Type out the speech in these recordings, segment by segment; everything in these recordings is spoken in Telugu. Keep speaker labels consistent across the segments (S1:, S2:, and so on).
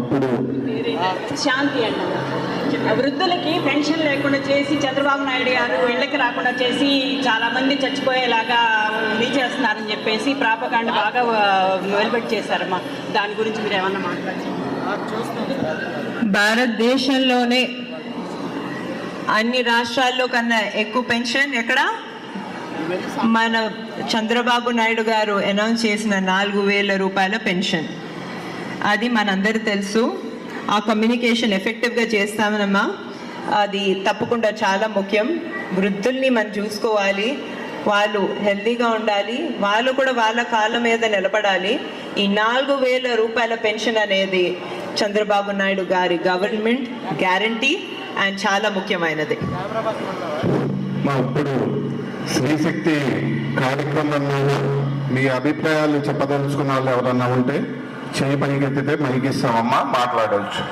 S1: ఇప్పుడు
S2: శాంతి అండి. వృద్ధులకి పెన్షన్ లేకుండా చేసి చంద్రబాబు నాయుడు గారు ఇళ్ళకి రాకుండా చేసి చాలా మంది చచ్చిపోయేలాగా ఇది చేస్తున్నారని చెప్పేసి ప్రాపకాండ బాగా వెలుబెట్టి చేశారమ్మా. దాని గురించి మీరు ఏమన్నా మాట్లాడారు
S3: భారతదేశంలోనే అన్ని రాష్ట్రాల్లో కన్నా ఎక్కువ పెన్షన్ ఎక్కడ? మన చంద్రబాబు నాయుడు గారు అనౌన్స్ చేసిన నాలుగు వేల రూపాయల పెన్షన్. అది మనందరూ తెలుసు. ఆ కమ్యూనికేషన్ ఎఫెక్టివ్గా చేస్తామనమ్మా. అది తప్పకుండా చాలా ముఖ్యం. వృద్ధుల్ని మనం చూసుకోవాలి. వాళ్ళు హెల్తీగా ఉండాలి. వాళ్ళు కూడా వాళ్ళ కాళ్ళ మీద నిలబడాలి. ఈ నాలుగు వేల రూపాయల పెన్షన్ అనేది చంద్రబాబు నాయుడు గారి గవర్నమెంట్ గ్యారంటీ అండ్ చాలా ముఖ్యమైనది.
S1: మా ఇప్పుడు శ్రీశక్తి కార్యక్రమంలో మీ అభిప్రాయాలు చెప్పదలుచుకున్న వాళ్ళు ఎవరన్నా ఉంటే చేయి పైకెత్తితే మైకిస్తామమ్మా మాట్లాడవచ్చు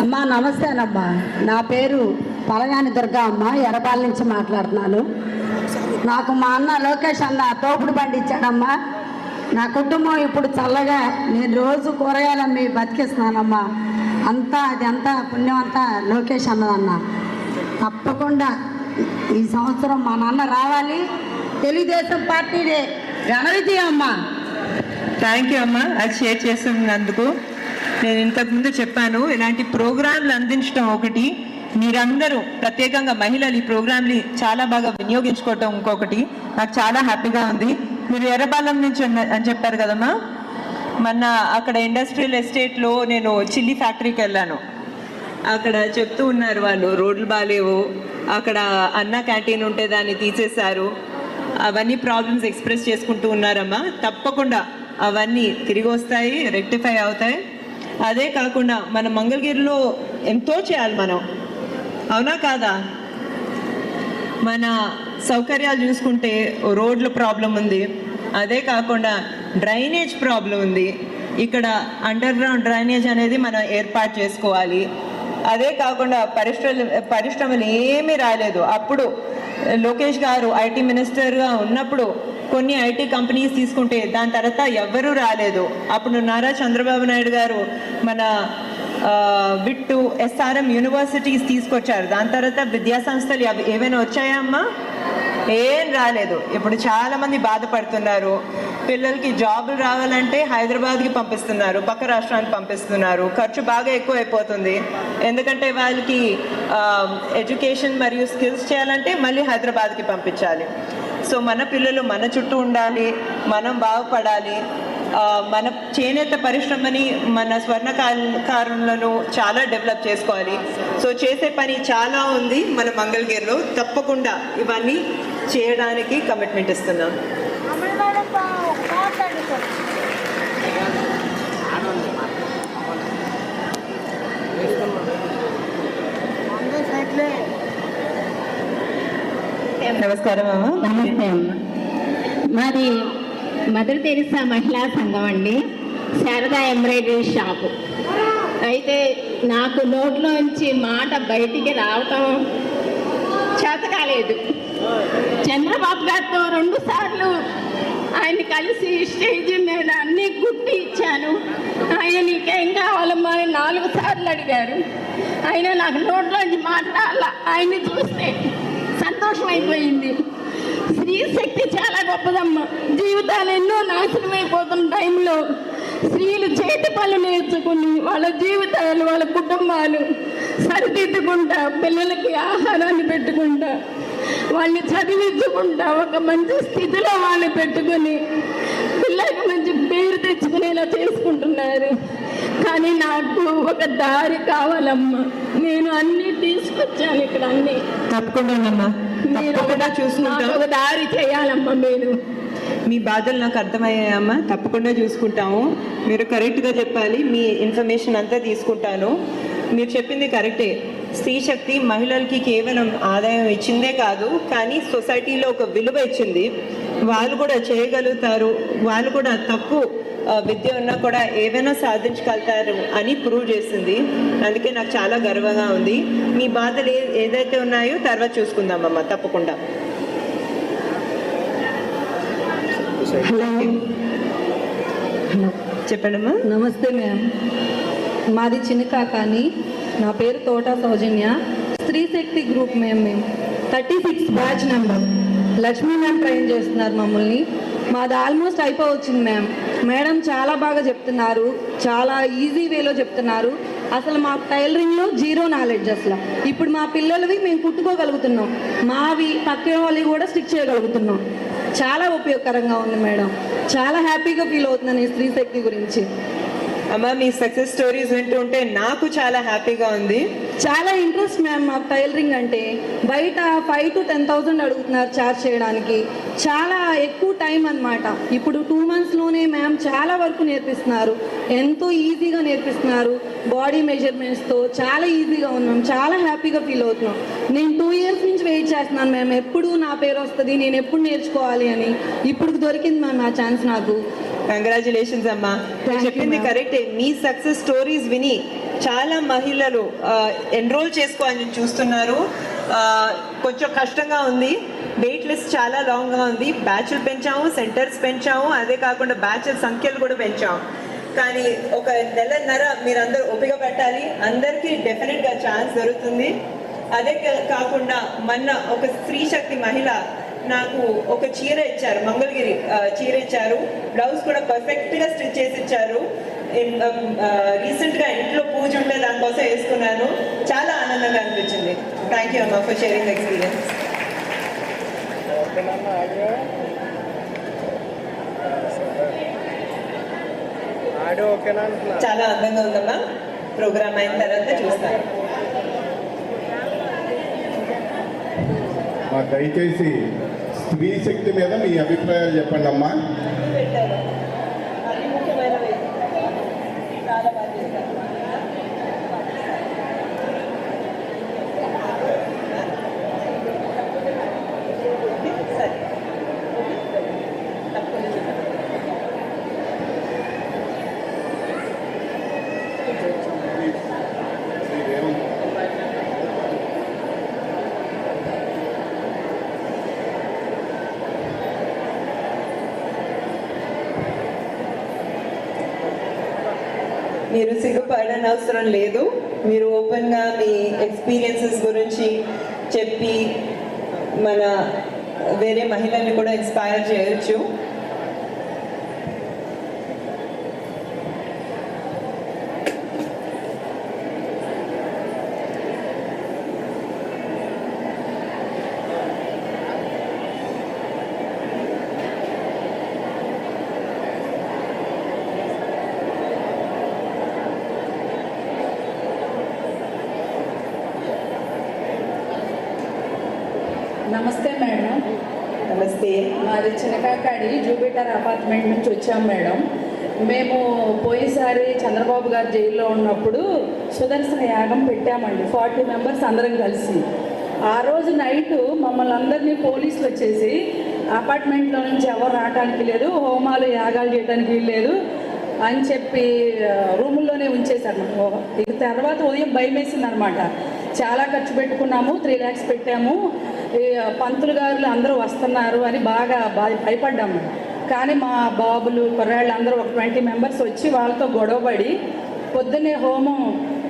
S4: అమ్మా నమస్తేనమ్మా నా పేరు పలగాని దుర్గా అమ్మ ఎర్రపాల నుంచి మాట్లాడుతున్నాను. నాకు మా అన్న లోకేష్ అన్న తోపుడు బండి ఇచ్చాడమ్మా. నా కుటుంబం ఇప్పుడు చల్లగా నేను రోజు కూరగాయలు అమ్మి బతికిస్తున్నానమ్మా. అంతా అది అంతా పుణ్యం అంతా లోకేష్ అన్నదన్న. తప్పకుండా ఈ సంవత్సరం మా నాన్న రావాలి. తెలుగుదేశం పార్టీదే. ఘన విజయం అమ్మా.
S3: థ్యాంక్ యూ అమ్మా. అది షేర్ చేసినందుకు. నేను ఇంతకుముందు చెప్పాను ఇలాంటి ప్రోగ్రాంలు అందించడం ఒకటి. మీరందరూ ప్రత్యేకంగా మహిళలు ఈ ప్రోగ్రామ్ని చాలా బాగా వినియోగించుకోవటం ఇంకొకటి. నాకు చాలా హ్యాపీగా ఉంది. మీరు ఎర్రబాలెం నుంచి ఉన్న- అని చెప్పారు కదమ్మా మొన్న అక్కడ ఇండస్ట్రియల్ ఎస్టేట్లో నేను చిల్లీ ఫ్యాక్టరీకి వెళ్ళాను. అక్కడ చెప్తూ ఉన్నారు వాళ్ళు రోడ్లు బాగాలేవు అక్కడ అన్న క్యాంటీన్ ఉంటే దాన్ని తీసేశారు. అవన్నీ ప్రాబ్లమ్స్ ఎక్స్ప్రెస్ చేసుకుంటూ ఉన్నారమ్మా. తప్పకుండా అవన్నీ తిరిగి వస్తాయి రెక్టిఫై అవుతాయి. అదే కాకుండా మన మంగళగిరిలో ఎంతో చేయాలి మనం. అవునా కాదా? మన సౌకర్యాలు చూసుకుంటే రోడ్ల ప్రాబ్లం ఉంది. అదే కాకుండా డ్రైనేజ్ ప్రాబ్లం ఉంది. ఇక్కడ అండర్ గ్రౌండ్ డ్రైనేజ్ అనేది మనం ఏర్పాటు చేసుకోవాలి. అదే కాకుండా పరిశ్రమలు పరిశ్రమలు ఏమీ రాలేదు. అప్పుడు లోకేష్ గారు ఐటీ మినిస్టర్గా ఉన్నప్పుడు కొన్ని ఐటీ కంపెనీస్ తీసుకుంటే దాని తర్వాత ఎవ్వరూ రాలేదు. అప్పుడు నారా చంద్రబాబు నాయుడు గారు మన విట్టు ఎస్ఆర్ఎం యూనివర్సిటీస్ తీసుకొచ్చారు. దాని తర్వాత విద్యా సంస్థలు అవి ఏమైనా వచ్చాయా అమ్మా? ఏం రాలేదు. ఇప్పుడు చాలామంది బాధపడుతున్నారు. పిల్లలకి జాబులు రావాలంటే హైదరాబాద్కి పంపిస్తున్నారు పక్క రాష్ట్రానికి పంపిస్తున్నారు. ఖర్చు బాగా ఎక్కువ అయిపోతుంది ఎందుకంటే వాళ్ళకి ఎడ్యుకేషన్ మరియు స్కిల్స్ చేయాలంటే మళ్ళీ హైదరాబాద్కి పంపించాలి. సో మన పిల్లలు మన చుట్టూ ఉండాలి మనం బాగుపడాలి. మన చేనేత పరిశ్రమని మన స్వర్ణకారులను చాలా డెవలప్ చేసుకోవాలి. సో చేసే పని చాలా ఉంది మన మంగళగిరిలో. తప్పకుండా ఇవన్నీ చేయడానికి కమిట్మెంట్ ఇస్తున్నాం. నమస్కారం అమ్మ
S5: నమస్తే. అమ్మ మాది మదర్ తెరిసా మహిళా సంఘం అండి. Sharada embroidery shop. అయితే నాకు నోట్లోంచి మాట బయటికి రావటం చేత కాలేదు. చంద్రబాబు గారితో రెండు సార్లు ఆయన కలిసి స్టేజ్ మీద అన్ని గుట్టి ఇచ్చాను. ఆయన ఇంకేం కావాలమ్మా నాలుగు సార్లు అడిగారు. ఆయన నాకు నోట్లోంచి మాట రాల ఆయన్ని చూస్తే సంతోషం అయిపోయింది స్త్రీ శక్తి చాలా గొప్పదమ్మ. జీవితాలు ఎన్నో నాశనం అయిపోతున్న టైంలో స్త్రీలు చేతి పనులు నేర్చుకుని వాళ్ళ జీవితాలు వాళ్ళ కుటుంబాలు సరిదిద్దుకుంటా పిల్లలకి ఆహారాన్ని పెట్టుకుంటా వాళ్ళని చదివించుకుంటా ఒక మంచి స్థితిలో వాళ్ళని పెట్టుకుని పిల్లలకి మంచి పేరు తెచ్చుకునేలా చేసుకుంటున్నారు. కానీ నాకు ఒక దారి కావాలమ్మా. నేను అన్ని తీసుకొచ్చాను ఇక్కడ అన్ని.
S3: తప్పకుండా తప్పకుండా చూసుకుంటాం.
S5: ఒక దారి చేయాలమ్మా మీరు.
S3: మీ బాధలు నాకు అర్థమయ్యాయమ్మా. తప్పకుండా చూసుకుంటాము. మీరు కరెక్ట్గా చెప్పాలి. మీ ఇన్ఫర్మేషన్ అంతా తీసుకుంటాను. మీరు చెప్పింది కరెక్టే. స్త్రీ శక్తి మహిళలకి కేవలం ఆదాయం ఇచ్చిందే కాదు కానీ సొసైటీలో ఒక విలువ ఇచ్చింది. వాళ్ళు కూడా చేయగలుగుతారు. వాళ్ళు కూడా ఆ, విద్య ఉన్నా కూడా ఏవైనా సాధించగలుగుతారు అని ప్రూవ్ చేసింది. అందుకే నాకు చాలా గర్వంగా ఉంది. మీ బాధలు ఏ- ఏదైతే ఉన్నాయో తర్వాత చూసుకుందామమ్మా తప్పకుండా. చెప్పండమ్మా.
S6: నమస్తే మ్యామ్. మాది చిన్నకాకాని నా పేరు తోట సౌజన్య. స్త్రీ శక్తి గ్రూప్ మేము మేము. Thirty six batch number. Lakshmi ma'am train చేస్తున్నారు మమ్మల్ని. మాది ఆల్మోస్ట్ అయిపోవచ్చింది మ్యామ్ మేడం చాలా బాగా చెప్తున్నారు. చాలా ఈజీ వేలో చెప్తున్నారు. అసలు మా టైలరింగ్లో జీరో నాలెడ్జ్ అసలు. ఇప్పుడు మా పిల్లలవి మేము కుట్టుకోగలుగుతున్నాం. మావి పక్కన వాళ్ళవి కూడా స్టిచ్ చేయగలుగుతున్నాం. చాలా ఉపయోగకరంగా ఉంది మేడం. చాలా హ్యాపీగా ఫీల్ అవుతున్నాను ఈ స్త్రీ శక్తి గురించి.
S3: అమ్మ మీ సక్సెస్ స్టోరీస్ వింటూ ఉంటే నాకు చాలా హ్యాపీగా ఉంది.
S6: చాలా ఇంట్రెస్ట్ మ్యామ్ మాకు టైలరింగ్ అంటే. బయట ఫైవ్ టు టెన్ థౌసండ్ అడుగుతున్నారు చార్జ్ చేయడానికి. చాలా ఎక్కువ టైం అన్నమాట. ఇప్పుడు టూ మంత్స్లోనే మ్యామ్ చాలా వరకు నేర్పిస్తున్నారు. ఎంతో ఈజీగా నేర్పిస్తున్నారు. బాడీ మెజర్మెంట్స్తో చాలా ఈజీగా ఉన్నాం. చాలా హ్యాపీగా ఫీల్ అవుతున్నాం. నేను టూ ఇయర్స్ నుంచి వెయిట్ చేస్తున్నాను మ్యామ్ ఎప్పుడు నా పేరు వస్తుంది? నేను ఎప్పుడు నేర్చుకోవాలి అని. ఇప్పుడు దొరికింది మ్యామ్ ఆ ఛాన్స్ నాకు.
S3: కంగ్రాచులేషన్స్ అమ్మా చెప్పింది. కరెక్టే. మీ సక్సెస్ స్టోరీస్ విని చాలా మహిళలు ఎన్రోల్ చేసుకోవాలని చూస్తున్నారు. కొంచెం కష్టంగా ఉంది. వెయిట్ లిస్ట్ చాలా లాంగ్గా ఉంది. బ్యాచ్లు పెంచాము సెంటర్స్ పెంచాము. అదే కాకుండా బ్యాచ్ల సంఖ్యలు కూడా పెంచాము. కానీ ఒక నెలన్నర మీరందరూ ఓపిక పెట్టాలి. అందరికీ డెఫినెట్గా ఛాన్స్ దొరుకుతుంది. అదే కాకుండా మొన్న ఒక స్త్రీ శక్తి మహిళ నాకు ఒక చీర ఇచ్చారు మంగళగిరి చీర ఇచ్చారు. బ్లౌజ్ కూడా పర్ఫెక్ట్గా స్టిచ్ చేసి ఇచ్చారు. రీసెంట్గా ఇంట్లో పూజ ఉంటే దానికోసం వేసుకున్నాను. చాలా ఆనందంగా అనిపించింది. థ్యాంక్ యూ అమ్మా ఫర్ షేరింగ్ ఎక్స్పీరియన్స్ చాలా అందంగా ఉందమ్మా. ప్రోగ్రామ్ అయిన తర్వాత చూస్తాను
S1: మా దయచేసి స్త్రీ శక్తి మీద మీ అభిప్రాయాలు చెప్పండి అమ్మా
S3: పెట్టారు అది ముఖ్యమైనవి చాలా బాగా చేశారు సరే తప్పకుండా చేద్దాం. మీరు సిగ్గుపడని అవసరం లేదు. మీరు ఓపెన్గా మీ ఎక్స్పీరియన్సెస్ గురించి చెప్పి మన వేరే మహిళల్ని కూడా ఇన్స్పైర్ చేయొచ్చు
S7: నమస్తే మేడం
S3: నమస్తే
S7: మాది చినకాకాడి జూపిటర్ అపార్ట్మెంట్ నుంచి వచ్చాం మేడం. మేము పోయినసారి చంద్రబాబు గారు జైల్లో ఉన్నప్పుడు సుదర్శన యాగం పెట్టామండి. ఫార్టీ మెంబర్స్ అందరం కలిసి. ఆ రోజు నైట్ మమ్మల్ని అందరినీ పోలీసులు వచ్చేసి అపార్ట్మెంట్లో నుంచి ఎవరు రావడానికి లేదు హోమాలు యాగాలు చేయడానికి లేదు అని చెప్పి రూముల్లోనే ఉంచేశారు. ఇక తర్వాత ఉదయం భయం వేసింది అనమాట చాలా ఖర్చు పెట్టుకున్నాము త్రీ ల్యాక్స్ పెట్టాము. పంతులు గారులు అందరూ వస్తున్నారు అని బాగా భయపడ్డాము కానీ మా బాబులు కుర్రాళ్ళు అందరూ ఒక ట్వంటీ మెంబర్స్ వచ్చి వాళ్ళతో గొడవపడి పొద్దున్నే హోమం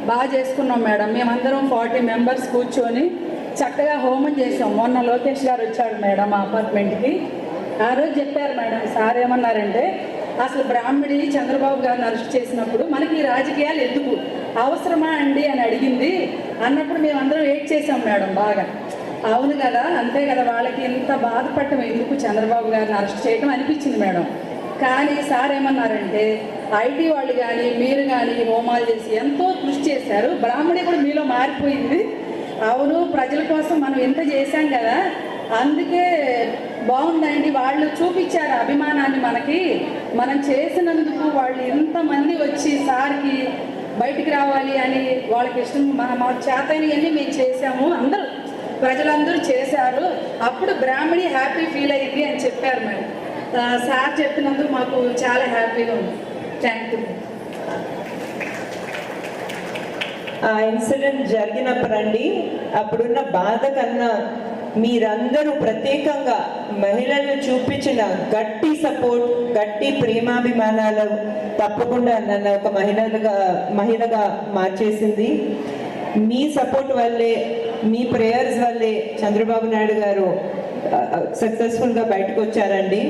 S7: బాగా చేసుకున్నాం మేడం. మేమందరం ఫార్టీ మెంబర్స్ కూర్చొని చక్కగా హోమం చేసాం. మొన్న లోకేష్ గారు వచ్చాడు మేడం మా అపార్ట్మెంట్కి. ఆ రోజు చెప్పారు మేడం సార్ ఏమన్నారంటే అసలు బ్రాహ్మణి చంద్రబాబు గారిని అరెస్ట్ చేసినప్పుడు మనకి ఈ రాజకీయాలు ఎందుకు? అవసరమా అండి? అని అడిగింది. అన్నప్పుడు మేమందరం వెయిట్ చేసాం మేడం బాగా. అవును కదా అంతే కదా వాళ్ళకి ఇంత బాధపడటం ఎందుకు చంద్రబాబు గారిని అరెస్ట్ చేయడం అనిపించింది మేడం. కానీ సార్ ఏమన్నారంటే ఐటీ వాళ్ళు కానీ మీరు కానీ హోమాలు చేసి ఎంతో కృషి చేశారు బ్రాహ్మణి కూడా మీలో మారిపోయింది. అవును ప్రజల కోసం మనం ఎంత చేశాం కదా అందుకే బాగుందండి వాళ్ళు చూపించారు అభిమానాన్ని మనకి. మనం చేసినందుకు వాళ్ళు ఎంతమంది వచ్చి సార్కి బయటికి రావాలి అని వాళ్ళకి ఇష్టం మన మా చేతనవన్నీ మేము చేసాము అందరూ ప్రజలందరూ చేశారు. అప్పుడు బ్రాహ్మణి హ్యాపీ ఫీల్ అయ్యింది అని చెప్పారు మేడం సార్ చెప్పినందుకు మాకు చాలా హ్యాపీగా ఉంది. థ్యాంక్ యూ
S3: ఆ ఇన్సిడెంట్ జరిగినప్పుడండి అప్పుడున్న బాధ కన్నా మీరందరూ ప్రత్యేకంగా మహిళలు చూపించిన గట్టి సపోర్ట్ గట్టి ప్రేమాభిమానాలు తప్పకుండా నన్ను ఒక మహిళగా మహిళగా మార్చేసింది. మీ సపోర్ట్ వల్లే మీ ప్రేయర్స్ వల్లే చంద్రబాబు నాయుడు గారు సక్సెస్ఫుల్గా బయటకు వచ్చారండి.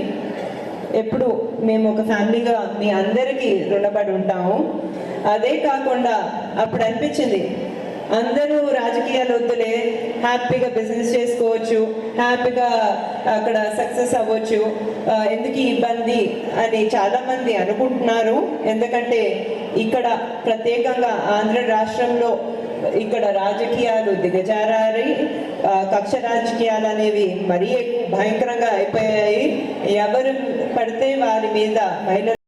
S3: ఎప్పుడు మేము ఒక ఫ్యామిలీగా మీ అందరికీ రుణపడి ఉంటాము. అదే కాకుండా అప్పుడు అనిపించింది అందరూ రాజకీయాలు వద్దులే హ్యాపీగా బిజినెస్ చేసుకోవచ్చు హ్యాపీగా అక్కడ సక్సెస్ అవ్వచ్చు. ఎందుకు ఇబ్బంది అని చాలామంది అనుకుంటున్నారు. ఎందుకంటే ఇక్కడ ప్రత్యేకంగా ఆంధ్ర రాష్ట్రంలో ఇక్కడ రాజకీయాలు దిగజారారి కక్ష రాజకీయాలు అనేవి మరీ భయంకరంగా అయిపోయాయి. ఎవరు పడితే వారి మీద మహిళ